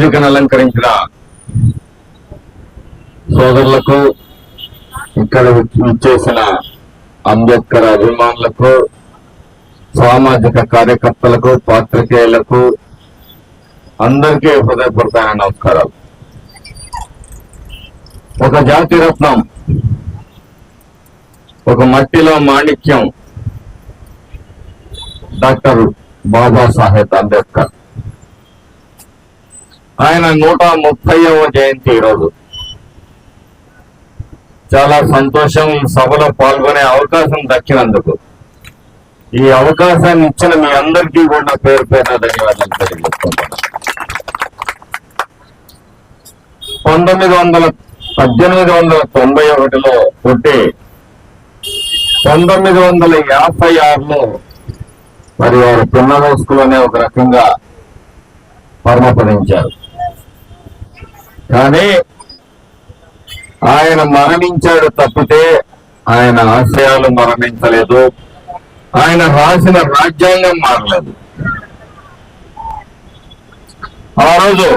వేదికను అలంకరించిన సోదరులకు ఇక్కడ ఇచ్చేసిన అంబేద్కర్ అభిమానులకు సామాజిక కార్యకర్తలకు పాత్రికేయులకు అందరికీ హృదయపూర్వకమైన నమస్కారాలు. ఒక జాతి రత్నం ఒక మట్టిలో మాణిక్యం డాక్టర్ బాబాసాహెబ్ అంబేద్కర్. ఆయన నూట ముప్పైవ జయంతి ఈరోజు. చాలా సంతోషం ఈ సభలో పాల్గొనే అవకాశం దక్కినందుకు. ఈ అవకాశాన్ని ఇచ్చిన మీ అందరికీ కూడా పేరు పేరు ధన్యవాదాలు తెలియజేస్తున్నాను పంతొమ్మిది వందల పద్దెనిమిది వందల తొంభై ఒకటిలో పుట్టి పంతొమ్మిది వందల యాభై ఆరులో మరి వారు పిన్నదోసుకులోనే ఒక రకంగా పరమపదించారు కానీ ఆయన మరణించాడు తప్పితే ఆయన ఆశయాలు మరణించలేదు. ఆయన రాసిన రాజ్యాంగం మారలేదు. ఆ రోజు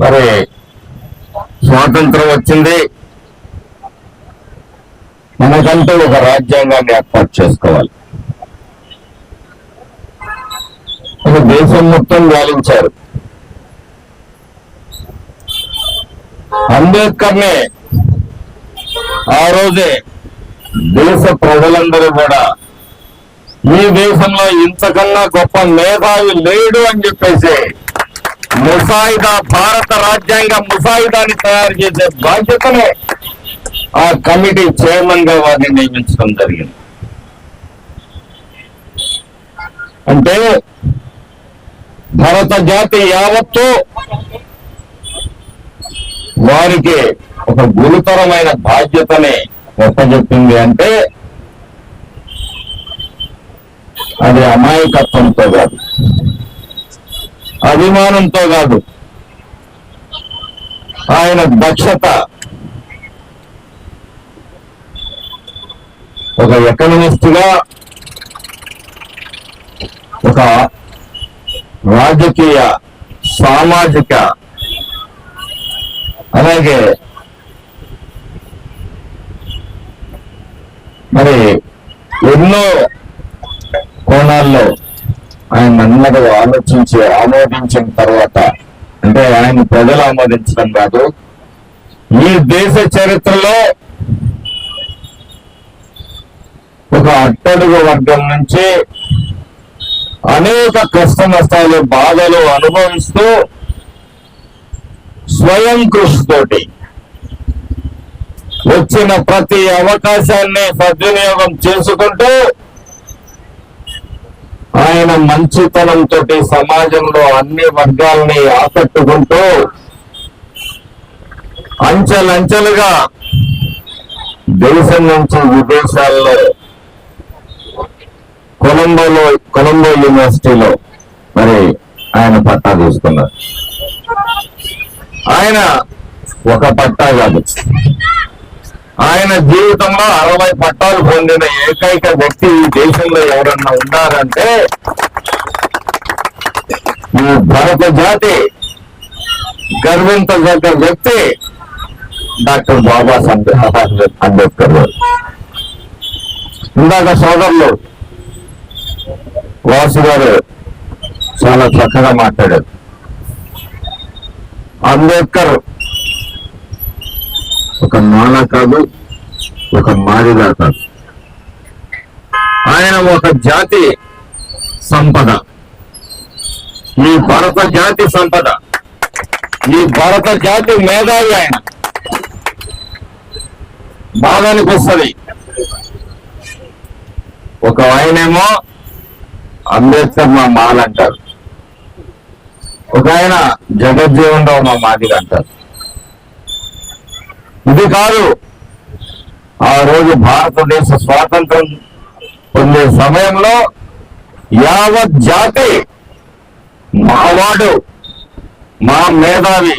మరి స్వాతంత్రం వచ్చింది. మనకంటూ ఒక రాజ్యాంగాన్ని ఏర్పాటు చేసుకోవాలి అది దేశం మొత్తం గాలించారు అంబేద్కర్నే ఆ రోజే దేశ ప్రజలందరూ కూడా ఈ దేశంలో ఇంతకన్నా గొప్ప మేధావి లేడు అని చెప్పేసి ముసాయిదా భారత రాజ్యాంగ ముసాయిదాని తయారు చేసే బాధ్యతనే ఆ కమిటీ చైర్మన్గా వారిని నియమించడం జరిగింది. అంటే భరత జాతి యావత్తు వారికి ఒక గురుతరమైన బాధ్యతని ఒప్పజెప్పింది అంటే అది అమాయకత్వంతో కాదు. అభిమానంతో కాదు. ఆయన దక్షత ఒక ఎకనమిస్ట్గా ఒక రాజకీయ సామాజిక అలాగే మరి ఎన్నో కోణాల్లో ఆయన అన్నది ఆలోచించి ఆమోదించిన తర్వాత అంటే ఆయన ప్రజలు ఆమోదించడం కాదు ఈ దేశ చరిత్రలో ఒక అట్టడుగు వర్గం నుంచి అనేక కష్ట నష్టాలు బాధలు అనుభవిస్తూ స్వయం కృషితోటి వచ్చిన ప్రతి అవకాశాన్ని సద్వినియోగం చేసుకుంటూ ఆయన మంచితనంతో సమాజంలో అన్ని వర్గాల్ని ఆకట్టుకుంటూ అంచెలంచెలుగా దేశం నుంచి విదేశాల్లో కొలంబోలో కొలంబో యూనివర్సిటీలో మరి ఆయన పట్టా తీసుకున్నారు. ఆయన ఒక పట్టా కాదు. ఆయన జీవితంలో అరవై పట్టాలు పొందిన ఏకైక వ్యక్తి ఈ దేశంలో ఎవరన్నా ఉన్నారంటే ఈ భారత జాతి గర్వించదగ్గ వ్యక్తి డాక్టర్ బాబా అంబేద్కర్ గారు. ఇందాక సోదరులు వాసు గారు చాలా చక్కగా మాట్లాడారు. అంబేద్కర్ ఒక నాన్న కాదు ఒక మాదిగా కాదు. ఆయన ఒక జాతి సంపద. ఈ భారత జాతి సంపద. ఈ భారత జాతి మేధావి ఆయన. బాధానికి వస్తుంది. ఒక ఆయనేమో అంబేద్కర్ మా మాల్ అంటారు ఒక ఆయన జగజ్జీవన్ రావు మా మాదిగా అంటారు. ఇది కాదు ఆ రోజు భారతదేశ స్వాతంత్రం పొందే సమయంలో యావత్ జాతి మావాడు మా మేధావి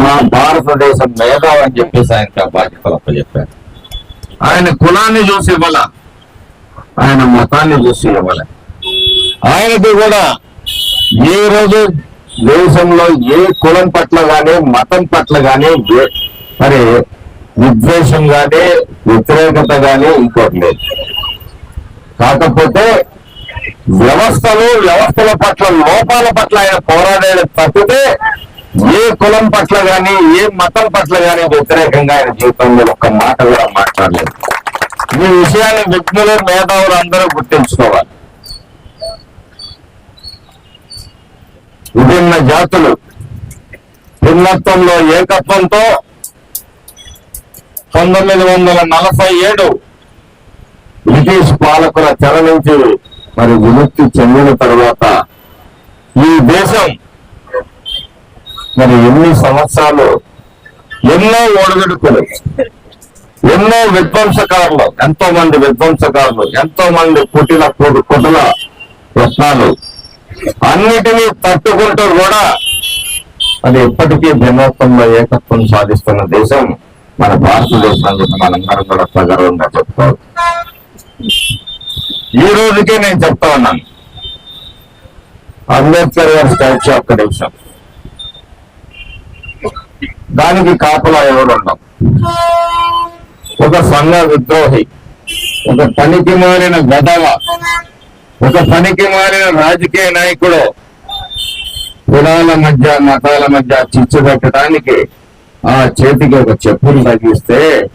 మా భారతదేశం మేధావి అని చెప్పేసి ఆయనకి ఆ బాధ్యతలు అప్పచెప్పారు. ఆయన కులాన్ని చూసి ఇవ్వాల? ఆయన మతాన్ని చూసి ఇవ్వాలి? ఆయనకి కూడా ఏ రోజు దేశంలో ఏ కులం పట్ల కానీ మతం పట్ల కానీ మరి విద్వేషం కానీ వ్యతిరేకత కానీ ఇంకోటి లేదు. కాకపోతే వ్యవస్థలు వ్యవస్థల పట్ల లోపాల పట్ల ఆయన పోరాడే తప్పితే ఏ కులం పట్ల కానీ ఏ మతం పట్ల కానీ వ్యతిరేకంగా ఆయన జీవితంలో ఒక్క మాట కూడా మాట్లాడలేదు. ఈ విషయాన్ని విఘ్నులు మేధావులు అందరూ గుర్తించుకోవాలి. విభిన్న జాతులు. భిన్నత్వంలో ఏకత్వంతో పంతొమ్మిది వందల నలభై ఏడు బ్రిటిష్ పాలకుల చెర నుంచి మరి విముక్తి చెందిన తర్వాత ఈ దేశం మరి ఎన్ని సంవత్సరాలు ఎన్నో ఓడగడుకులు ఎన్నో విధ్వంసకారులు ఎంతో మంది విధ్వంసకారులు ఎంతో మంది కుటిల కుటుల రత్నాలు అన్నిటినీ తట్టుకుంటూ కూడా అది ఎప్పటికీ భిన్నత్వంలో ఏకత్వం సాధిస్తున్న దేశం మన భారతదేశం అని చెప్పి మనందరం కూడా ప్రగర్వంగా చెప్పుకోవాలి. ఈ రోజుకే నేను చెప్తా ఉన్నాను. అంబేద్కర్ గారి స్టాచ్యూ ఒక్క నిమిషం దానికి కాపలా ఎవరు ఉండవు ఒక సంఘ విద్రోహి ఒక పనికి మారిన గదవ ఒక పనికి మారిన రాజకీయ నాయకుడు కులాల మధ్య మతాల మధ్య చిచ్చు పెట్టడానికి ఆ చేతికి ఒక చెప్పులు తగ్గిస్తే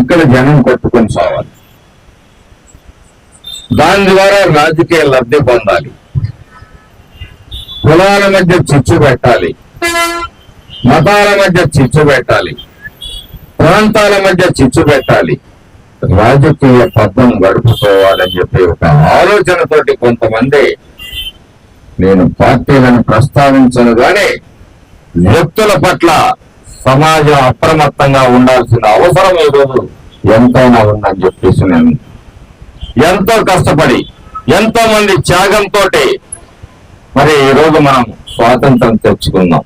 ఇక్కడ జనం కొట్టుకొని సావాలి. దాని ద్వారా రాజకీయ లబ్ధి పొందాలి. కులాల మధ్య చిచ్చు పెట్టాలి. మతాల మధ్య చిచ్చు పెట్టాలి. ప్రాంతాల మధ్య చిచ్చు పెట్టాలి. రాజకీయ పద్ధం గడుపుకోవాలని చెప్పి ఒక ఆలోచనతోటి కొంతమంది నేను పార్టీలను ప్రస్తావించను గాని వ్యక్తుల పట్ల సమాజం అప్రమత్తంగా ఉండాల్సిన అవసరం ఈరోజు ఎంతైనా ఉందని చెప్పేసి నేను ఎంతో కష్టపడి ఎంతో మంది త్యాగంతో మరి ఈ రోజు మనం స్వాతంత్రం తెచ్చుకున్నాం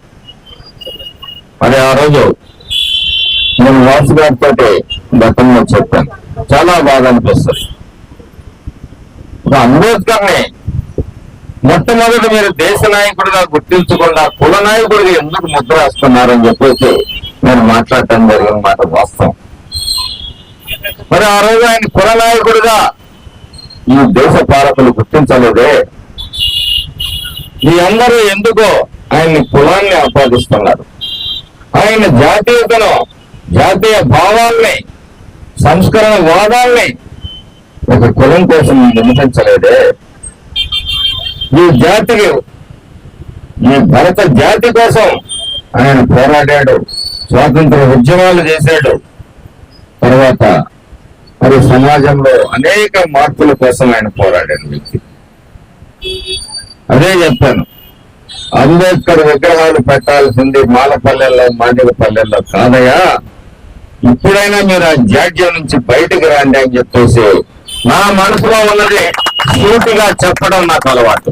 మరి ఆ రోజు నేను వాసు గారితో గతంలో చెప్పాను. చాలా బాగా అనిపిస్తుంది. ఒక అంబేద్కర్ని మొట్టమొదటి మీరు దేశ నాయకుడిగా గుర్తించకుండా కుల నాయకుడిగా ఎందుకు ముద్ర వేస్తున్నారని చెప్పేసి నేను మాట్లాడటం జరిగిన మాట వాస్తవం. మరి ఆ రోజు ఆయన కుల నాయకుడిగా ఈ దేశ పాలకులు గుర్తించలేదే. మీ అందరూ ఎందుకో ఆయన్ని కులాన్ని ఆపాదిస్తున్నారు. ఆయన జాతీయతను జాతీయ భావాల్ని సంస్కరణ వాదాల్ని ఒక కులం కోసం విమర్శించలేదే. ఈ జాతికి ఈ భరత జాతి కోసం ఆయన పోరాడాడు స్వాతంత్ర ఉద్యమాలు చేశాడు. తర్వాత మరి సమాజంలో అనేక మార్పుల కోసం ఆయన పోరాడాడు వ్యక్తి. అదే చెప్పాను. అంబేద్కర్ విగ్రహాలు పెట్టాల్సింది మాలపల్లెల్లో మాండిగపల్లెల్లో కాదయా ఇప్పుడైనా మీరు ఆ జాడ్యం నుంచి బయటకు రండి అని చెప్పేసి నా మనసులో ఉన్నది సూటిగా చెప్పడం నాకు అలవాటు.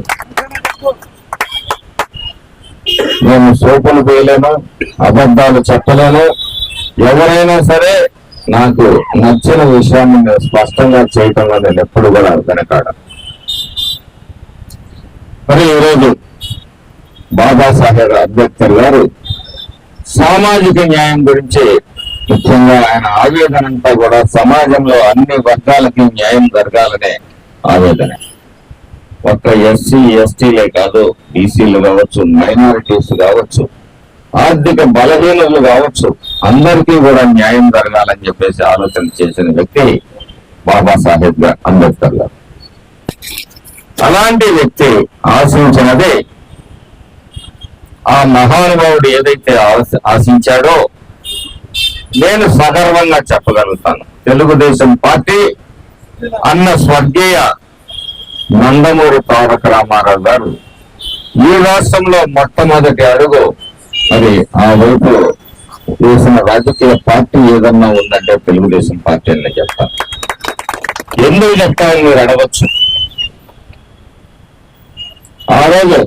నేను సోపులు పోయలేను అబద్ధాలు చెప్పలేను. ఎవరైనా సరే నాకు నచ్చిన విషయాన్ని నేను స్పష్టంగా చేయటంలో నేను ఎప్పుడు కూడా వెనకాడ. మరి ఈరోజు బాబాసాహెబ్ అంబేద్కర్ గారు సామాజిక న్యాయం గురించి ముఖ్యంగా ఆయన ఆవేదన అంతా కూడా సమాజంలో అన్ని వర్గాలకి న్యాయం జరగాలనే ఆవేదన. ఒక్క ఎస్సీ ఎస్టీలే కాదు బీసీలు కావచ్చు మైనారిటీస్ కావచ్చు ఆర్థిక బలహీనలు కావచ్చు అందరికీ కూడా న్యాయం జరగాలని చెప్పేసి ఆలోచన చేసిన వ్యక్తి బాబాసాహెబ్ అంబేద్కర్ గారు. అలాంటి వ్యక్తి ఆశించినదే ఆ మహానుభావుడు ఏదైతే ఆశ- ఆశించాడో నేను సగర్వంగా చెప్పగలుగుతాను. తెలుగుదేశం పార్టీ అన్న స్వర్గీయ నందమూరి తారక రామారావు గారు ఈ రాష్ట్రంలో మొట్టమొదటి అడుగు మరి ఆ వైపు వేసిన రాజకీయ పార్టీ ఏదన్నా ఉందంటే తెలుగుదేశం పార్టీ అని చెప్తాను ఎందుకు చెప్తామని మీరు అడగచ్చు. ఆ రోజు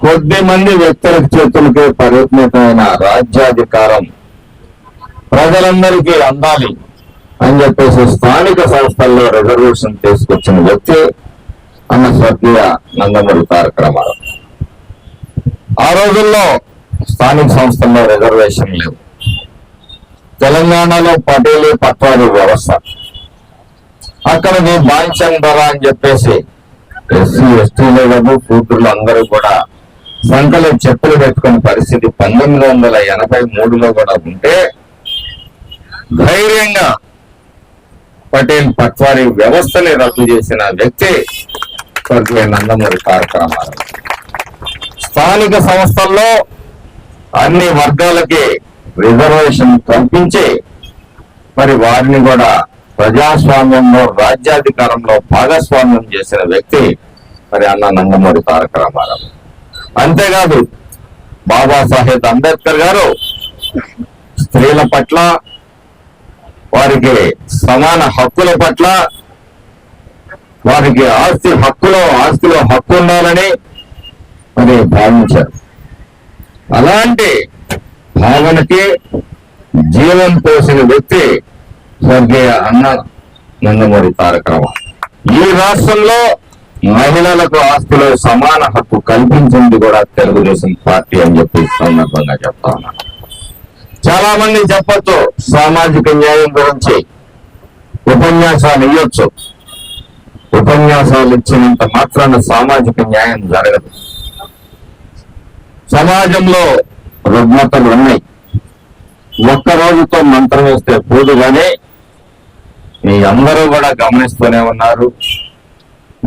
కొద్ది మంది వ్యక్తుల చేతులకే పరిమితమైన రాజ్యాధికారం ప్రజలందరికీ అందాలి అని చెప్పేసి స్థానిక సంస్థల్లో రిజర్వేషన్ తీసుకొచ్చిన వ్యక్తి అన్న స్వర్గీయ నందమూరి తారక రామారావు ఆ రోజుల్లో స్థానిక సంస్థల్లో రిజర్వేషన్ లేవు. తెలంగాణలో పటేలు పట్వారీ వ్యవస్థ. అక్కడికి బాంచం ధర అని చెప్పేసి ఎస్సీ ఎస్టీలే కాదు కూతుర్లు అందరూ కూడా సంకలో చెప్పులు పెట్టుకునే పరిస్థితి పంతొమ్మిది వందల ఎనభై మూడులో కూడా ఉంటే ధైర్యంగా పటేల్ పట్వారి వ్యవస్థని రద్దు చేసిన వ్యక్తి స్వర్గీయ నందమూరి తారక రామారావు. స్థానిక సంస్థల్లో అన్ని వర్గాలకి రిజర్వేషన్ కల్పించి మరి వారిని కూడా ప్రజాస్వామ్యంలో రాజ్యాధికారంలో భాగస్వామ్యం చేసిన వ్యక్తి మరి అన్న నందమూరి తారక రామారావు. అంతేకాదు బాబాసాహెబ్ అంబేద్కర్ గారు స్త్రీల పట్ల వారికి సమాన హక్కుల పట్ల వారికి ఆస్తి హక్కులో ఆస్తిలో హక్కు ఉండాలని మరి భావించారు. అలాంటి భావనకి జీవం పోసిన వ్యక్తి స్వర్గీయ అన్న నందమూరి తారక రామారావు ఈ రాష్ట్రంలో మహిళలకు ఆస్తిలో సమాన హక్కు కల్పించింది కూడా తెలుగుదేశం పార్టీ అని చెప్పి సందర్భంగా చెప్తా ఉన్నాను. చాలా మంది చెప్పొచ్చు సామాజిక న్యాయం గురించి. ఉపన్యాసాలు ఇవ్వచ్చు ఉపన్యాసాలు ఇచ్చినంత మాత్రాన సామాజిక న్యాయం జరగదు. సమాజంలో రుగ్మతలు ఉన్నాయి. ఒక్క రోజుతో మంత్రం వేస్తే పోదు కానీ మీ అందరూ కూడా గమనిస్తూనే ఉన్నారు.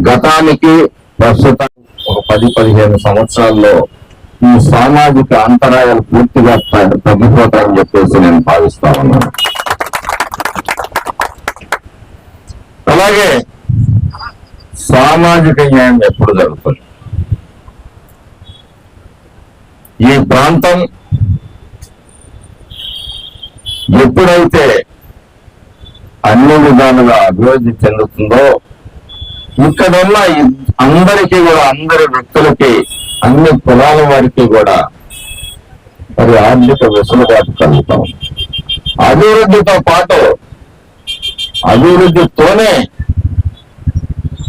గతానికి ప్రస్తుతం ఒక పది పదిహేను సంవత్సరాల్లో ఈ సామాజిక అంతరాయాలు పూర్తిగా తగ్గిపోతాయని చెప్పేసి నేను భావిస్తా ఉన్నాను. అలాగే సామాజిక న్యాయం ఎప్పుడు జరుగుతుంది? ఈ ప్రాంతం ఎప్పుడైతే అన్ని విధాలుగా అభివృద్ధి చెందుతుందో ఇక్కడ ఉన్న అందరికీ కూడా అందరి వ్యక్తులకి అన్ని కులాల వారికి కూడా మరి ఆర్థిక వెసులుబాటు కలుగుతాం. అభివృద్ధితో పాటు అభివృద్ధితోనే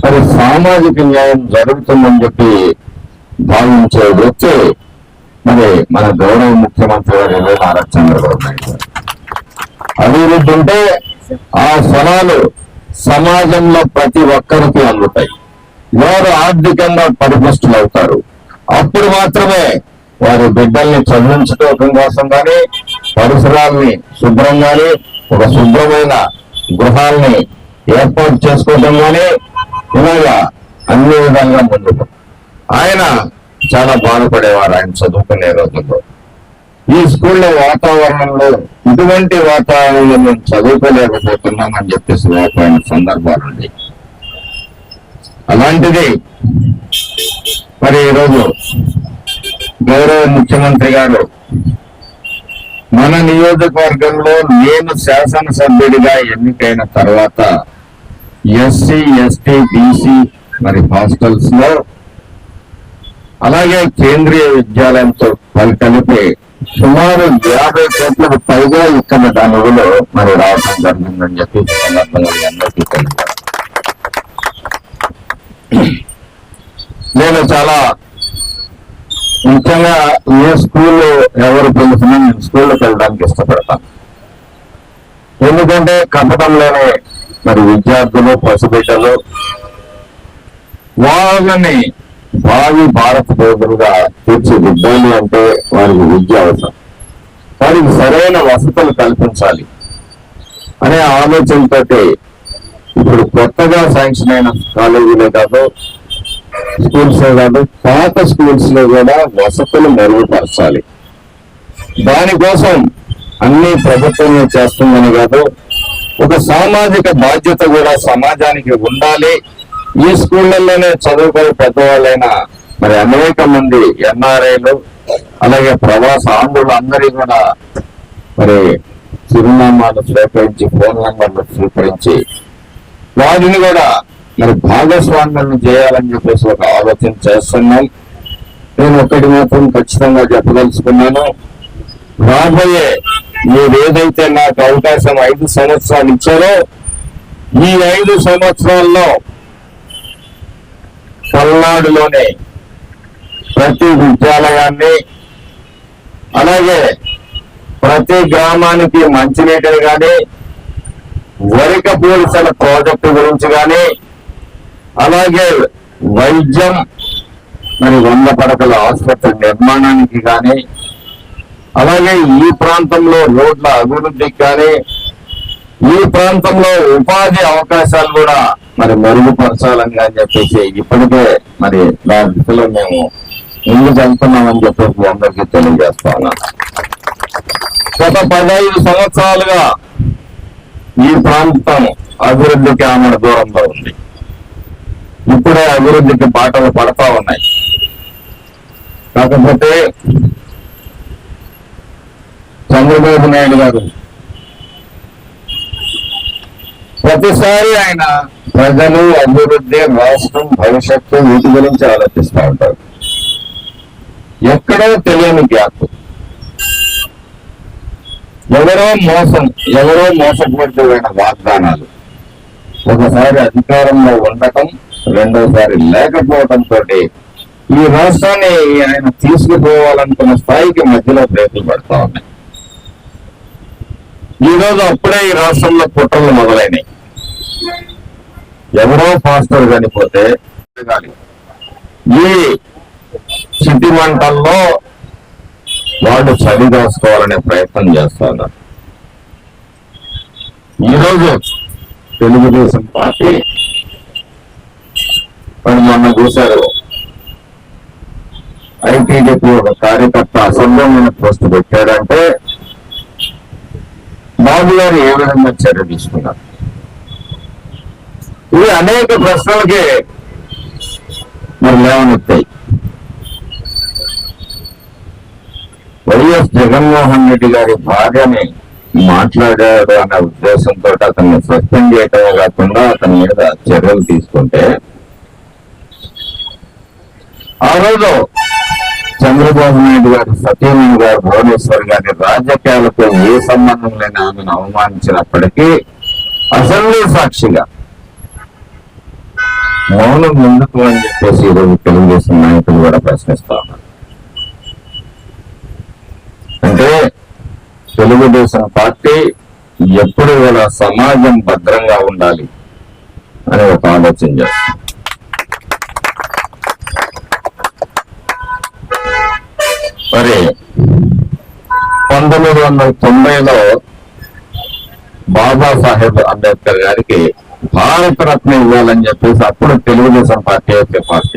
మరి సామాజిక న్యాయం జరుగుతుందని చెప్పి భావించే వ్యక్తి మరి మన గౌరవ ముఖ్యమంత్రి గారు ఇరవై నారా చంద్రబాబు నాయుడు అభివృద్ధి ఉంటే ఆ ఫలాలు సమాజంలో ప్రతి ఒక్కరికి అందుతాయి. వారు ఆర్థికంగా పరిపుష్టులు అవుతారు అప్పుడు మాత్రమే వారి బిడ్డల్ని చదివించడం కోసం కానీ పరిసరాల్ని శుభ్రం కానీ ఒక శుభ్రమైన గృహాల్ని ఏర్పాటు చేసుకోవడం కానీ ఇలాగా అన్ని విధంగా ముందుకు. ఆయన చాలా బాధపడేవారు ఆయన చదువుకునే రోజుల్లో. ఈ స్కూల్లో వాతావరణంలో ఇటువంటి వాతావరణంలో మేము చదువుకోలేకపోతున్నామని చెప్పేసి వాపోయిన సందర్భాలు అలాంటిది మరి ఈరోజు గౌరవ ముఖ్యమంత్రి గారు మన నియోజకవర్గంలో నేను శాసనసభ్యుడిగా ఎన్నికైన తర్వాత ఎస్సీ ఎస్టీ బీసీ మరి హాస్టల్స్లో అలాగే కేంద్రీయ విద్యాలయంతో కలిపి సుమారు యాభై కోట్లకు పైగా ఇక్కడ దానిలో మరి రావడం జరిగిందని చెప్పి సందర్భంగా అందరికీ తెలిపారు నేను చాలా ముఖ్యంగా ఏ స్కూల్లో ఎవరు పిలిచినా నేను స్కూల్లోకి వెళ్ళడానికి ఇష్టపడతాను. ఎందుకంటే కపటంలోనే మరి విద్యార్థులు పసిబిడ్డలు వాళ్ళని భావి భారత పౌరులుగా తీర్చిదిద్దాలి అంటే వారికి విద్య అవసరం. వారికి సరైన వసతులు కల్పించాలి అనే ఆలోచనతో ఇప్పుడు కొత్తగా శాంక్షన్ అయిన కాలేజీలే కాదు స్కూల్స్ కాదు పాత స్కూల్స్లో కూడా వసతులు మెరుగుపరచాలి. దానికోసం అన్ని ప్రభుత్వమే చేస్తుందని కాదు ఒక సామాజిక బాధ్యత కూడా సమాజానికి ఉండాలి. ఈ స్కూళ్ళల్లోనే చదువుకొని పెద్దవాళ్ళైన మరి అనేక మంది ఎన్ఆర్ఐలు అలాగే ప్రవాస ఆంధ్రులు అందరి కూడా మరి చిరునామాలు స్వీకరించి ఫోన్ నంబర్లు స్వీకరించి వాటిని కూడా మరి భాగస్వామ్యం చేయాలని చెప్పేసి ఒక ఆలోచన చేస్తున్నాం నేను ఒకటి మాత్రం ఖచ్చితంగా చెప్పదలుచుకున్నాను. రాబోయే మీరు ఏదైతే నాకు అవకాశం ఐదు సంవత్సరాలు ఇచ్చారో ఈ ఐదు సంవత్సరాల్లో పల్నాడులోని ప్రతి విద్యాలయాన్ని అలాగే ప్రతి గ్రామానికి మంచినీటిని కానీ వరిక పోలీసుల ప్రాజెక్టు గురించి కానీ అలాగే వైద్యం మరి వంద పడకల ఆసుపత్రి నిర్మాణానికి కానీ అలాగే ఈ ప్రాంతంలో రోడ్ల అభివృద్ధికి కానీ ఈ ప్రాంతంలో ఉపాధి అవకాశాలు కూడా మరి మెరుగుపరచాలని అని చెప్పేసి ఇప్పటికే మరి నా దిశలో మేము ముందుకు వెళ్తున్నామని చెప్పేసి అందరికీ తెలియజేస్తా ఉన్నాను. గత పదహైదు సంవత్సరాలుగా ఈ ప్రాంతం అభివృద్ధికి ఆమె దూరంలో ఉంది. ఇప్పుడే అభివృద్ధికి బాటలు పడతా ఉన్నాయి. కాకపోతే చంద్రబాబు నాయుడు గారు ప్రతిసారి ఆయన ప్రజలు అభివృద్ధి రాష్ట్రం భవిష్యత్తు వీటి గురించి ఆలోచిస్తూ ఉంటారు. ఎక్కడో తెలియని గ్యాప్. ఎవరో మోసం ఎవరో మోసపడిపోయిన వాగ్దానాలు. ఒకసారి అధికారంలో ఉండటం రెండోసారి లేకపోవటం తోటి ఈ రాష్ట్రాన్ని ఆయన తీసుకుపోవాలనుకున్న స్థాయికి మధ్యలో బ్రేకులు పడతా ఉన్నాయి. ఈ రోజు అప్పుడే ఈ రాష్ట్రంలో పుట్టలు మొదలైనవి ఎవరో పాస్టర్ చనిపోతే ఈ సిద్ధి మంటల్లో వాళ్ళు చలి ప్రయత్నం చేస్తున్నారు ఈరోజు తెలుగుదేశం పార్టీ వాళ్ళు మొన్న చూశారు. ఐటీడీపీ ఒక కార్యకర్త అసభ్యమైన పోస్ట్ పెట్టాడంటే బాబు గారు ఏ విధంగా చర్య తీసుకున్నారు? ఇవి అనేక ప్రశ్నలకి మరి లేవనెత్తాయి. వైఎస్ జగన్మోహన్ రెడ్డి గారి భార్యని మాట్లాడాడు అనే ఉద్దేశంతో అతన్ని సస్పెండ్ చేయటమే కాకుండా అతని మీద చర్యలు తీసుకుంటే ఆ రోజు చంద్రబాబు నాయుడు గారు సత్యనారాయణ గారు భువనేశ్వర్ గారి రాజకీయాలతో ఏ సంబంధం లేని ఆమెను అవమానించినప్పటికీ అసెంబ్లీ సాక్షిగా మౌనం ఎందుకు అని చెప్పేసి ఈరోజు తెలుగుదేశం నాయకులు కూడా ప్రశ్నిస్తా ఉన్నారు. అంటే తెలుగుదేశం పార్టీ ఎప్పుడు కూడా సమాజం భద్రంగా ఉండాలి అని ఒక ఆలోచన చేస్తుంది. మరి పంతొమ్మిది వందల తొంభైలో బాబాసాహెబ్ అంబేద్కర్ గారికి భారతరత్న ఇవ్వాలని చెప్పేసి అప్పుడు తెలుగుదేశం పార్టీ వచ్చే పార్టీ.